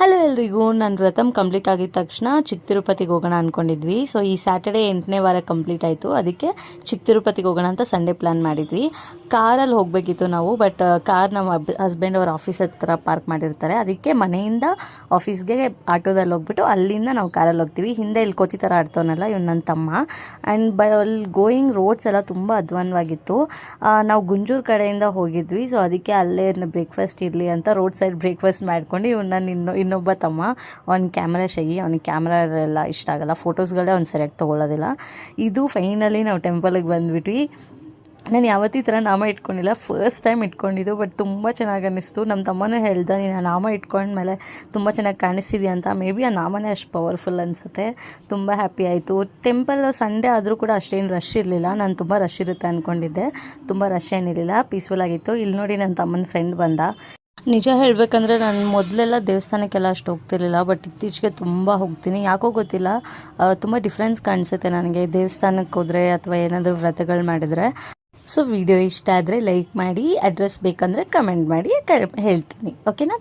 Hello ಎಲ್ರಿಗೂ ನನ್ನ ವ್ರತಮ್ complete ಆಗಿದ ತಕ್ಷಣ ಚಿಕ್ಕ ತಿರುಪತಿಗೆ ಹೋಗೋಣ ಅಂದ್ಕೊಂಡಿದ್ವಿ ಸೊ ಈ ಸ್ಯಾಟರ್ಡೇ ಎಂಟನೇ ವಾರ ಕಂಪ್ಲೀಟ್ ಆಯಿತು. ಅದಕ್ಕೆ ಚಿಕ್ಕ ತಿರುಪತಿಗೆ ಹೋಗೋಣ ಅಂತ ಸಂಡೇ ಪ್ಲ್ಯಾನ್ ಮಾಡಿದ್ವಿ. ಕಾರಲ್ಲಿ ಹೋಗಬೇಕಿತ್ತು ನಾವು ಬಟ್ ಕಾರ್ ನಮ್ಮ ಹಸ್ಬೆಂಡ್ ಅವ್ರ ಆಫೀಸ್ ಹತ್ರ ಪಾರ್ಕ್ ಮಾಡಿರ್ತಾರೆ. ಅದಕ್ಕೆ ಮನೆಯಿಂದ ಆಫೀಸ್ಗೆ ಆಟೋದಲ್ಲಿ ಹೋಗ್ಬಿಟ್ಟು ಅಲ್ಲಿಂದ ನಾವು ಕಾರಲ್ಲಿ ಹೋಗ್ತೀವಿ. ಹಿಂದೆ ಇಲ್ಲಿ ಕೋತಿ ಥರ ಆಡ್ತವನಲ್ಲ, ಇವ್ನು ನನ್ನ ತಮ್ಮ. ಆ್ಯಂಡ್ ಬೈ, ಅಲ್ಲಿ ಗೋಯಿಂಗ್ ರೋಡ್ಸ್ ಎಲ್ಲ ತುಂಬ ಅಧ್ವಾನವಾಗಿತ್ತು. ನಾವು ಗುಂಜೂರು ಕಡೆಯಿಂದ ಹೋಗಿದ್ವಿ. ಸೊ ಅದಕ್ಕೆ ಅಲ್ಲೇ ಬ್ರೇಕ್ಫಾಸ್ಟ್ ಇರಲಿ ಅಂತ ರೋಡ್ ಸೈಡ್ ಬ್ರೇಕ್ಫಾಸ್ಟ್ ಮಾಡ್ಕೊಂಡು ಇವ್ನ ನನ್ನ ಇನ್ನೊ ಇನ್ನೊಬ್ಬ ತಮ್ಮ, ಅವ್ನ ಕ್ಯಾಮ್ರಾ ಶೈ ಅವ್ನಿಗೆ ಕ್ಯಾಮ್ರಾ ಎಲ್ಲ ಇಷ್ಟ ಆಗಲ್ಲ. ಫೋಟೋಸ್ಗಳೇ ಅವ್ನು ಸೆಲೆಕ್ಟ್ ತೊಗೊಳ್ಳೋದಿಲ್ಲ. ಇದು ಫೈನಲಿ ನಾವು ಟೆಂಪಲಿಗೆ ಬಂದ್ಬಿಟ್ವಿ. ನಾನು ಯಾವತ್ತಿ ಈ ಥರ ನಾಮ ಇಟ್ಕೊಂಡಿಲ್ಲ. ಫಸ್ಟ್ ಟೈಮ್ ಇಟ್ಕೊಂಡಿದ್ದು ಬಟ್ ತುಂಬ ಚೆನ್ನಾಗಿ ಅನ್ನಿಸ್ತು. ನಮ್ಮ ತಮ್ಮನೂ ಹೇಳ್ದ, ನೀನು ಆ ನಾಮ ಇಟ್ಕೊಂಡ್ಮೇಲೆ ತುಂಬ ಚೆನ್ನಾಗಿ ಕಾಣಿಸ್ತಿದ್ಯಾ ಅಂತ. ಮೇ ಬಿ ಆ ನಾಮನೇ ಅಷ್ಟು ಪವರ್ಫುಲ್ ಅನಿಸುತ್ತೆ. ತುಂಬ ಹ್ಯಾಪಿ ಆಯಿತು. ಟೆಂಪಲ್ ಸಂಡೇ ಆದರೂ ಕೂಡ ಅಷ್ಟೇನು ರಶ್ ಇರಲಿಲ್ಲ. ನಾನು ತುಂಬ ರಶ್ ಇರುತ್ತೆ ಅಂದ್ಕೊಂಡಿದ್ದೆ ತುಂಬ ರಶ್ ಏನಿರಲಿಲ್ಲ. ಪೀಸ್ಫುಲ್ ಆಗಿತ್ತು. ಇಲ್ಲಿ ನೋಡಿ ನನ್ನ ತಮ್ಮನ ಫ್ರೆಂಡ್ ಬಂದ. ನಿಜ ಹೇಳಬೇಕಂದ್ರೆ ನಾನು ಮೊದಲೆಲ್ಲ ದೇವಸ್ಥಾನಕ್ಕೆಲ್ಲ ಅಷ್ಟು ಹೋಗ್ತಿರ್ಲಿಲ್ಲ ಬಟ್ ಇತ್ತೀಚೆಗೆ ತುಂಬ ಹೋಗ್ತೀನಿ. ಯಾಕೋ ಗೊತ್ತಿಲ್ಲ ತುಂಬ ಡಿಫ್ರೆನ್ಸ್ ಕಾಣಿಸುತ್ತೆ ನನಗೆ. ದೇವಸ್ಥಾನಕ್ಕೆ ಹೋದರೆ ಅಥವಾ ಏನಾದರೂ ವ್ರತಗಳು ಮಾಡಿದರೆ. ಸೊ ವಿಡಿಯೋ ಇಷ್ಟ ಆದರೆ ಲೈಕ್ ಮಾಡಿ ಅಡ್ರೆಸ್ ಬೇಕಂದರೆ ಕಮೆಂಟ್ ಮಾಡಿ ಕ ಹೇಳ್ತೀನಿ. ಓಕೆನಾ